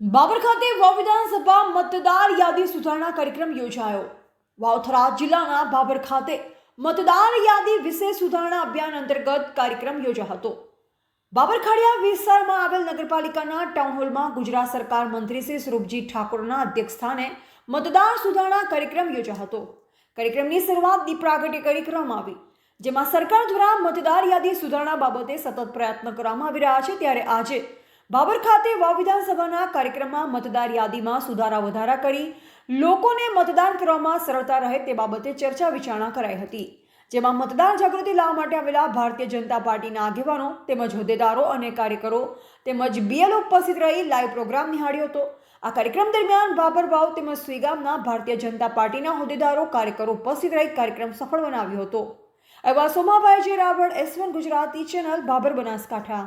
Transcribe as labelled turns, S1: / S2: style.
S1: બાબર ખાતે વાવ વિધાનસભા મતદાર યાદી સુધારણા કાર્યક્રમ યોજાયો. વાવથરા જિલ્લાના બાબર ખાતે મતદાર યાદી વિશે સુધારણા અભિયાન અંતર્ગત કાર્યક્રમ યોજાયો હતો. બાબરખાડિયા વિસ્તારમાં આવેલ નગરપાલિકાના ટાઉન હોલમાં ગુજરાત સરકાર મંત્રી શ્રી સ્વરૂપજી ઠાકોરના અધ્યક્ષસ્થાને મતદાર સુધારણા કાર્યક્રમ યોજાયો હતો. કાર્યક્રમની શરૂઆત દીપ પ્રાગટ્ય આવી. જેમાં સરકાર દ્વારા મતદાર યાદી સુધારણા બાબતે સતત પ્રયત્ન કરવામાં આવી રહ્યા છે. ત્યારે આજે બાબર ખાતે વાવ વિધાનસભાના કાર્યક્રમમાં મતદાર યાદીમાં સુધારા વધારા કરી, લોકોને મતદાન કરવામાં સરળતા રહે તે બાબતે ચર્ચા વિચારણા કરાઈ હતી. જેમાં મતદાર જાગૃતિ લાવવા માટે આવેલા ભારતીય જનતા પાર્ટીના આગેવાનો તેમજ હોદ્દેદારો અને કાર્યકરો તેમજ બીએલ ઉપસ્થિત રહી લાઈવ પ્રોગ્રામ નિહાળ્યો હતો. આ કાર્યક્રમ દરમિયાન બાબરભાવ તેમજ સુઈગામના ભારતીય જનતા પાર્ટીના હોદ્દેદારો, કાર્યકરો ઉપસ્થિત રહી કાર્યક્રમ સફળ બનાવ્યો હતો. એવા સોમાભાઈ જે Raval S one Gujarati channel, Babar Banaskantha.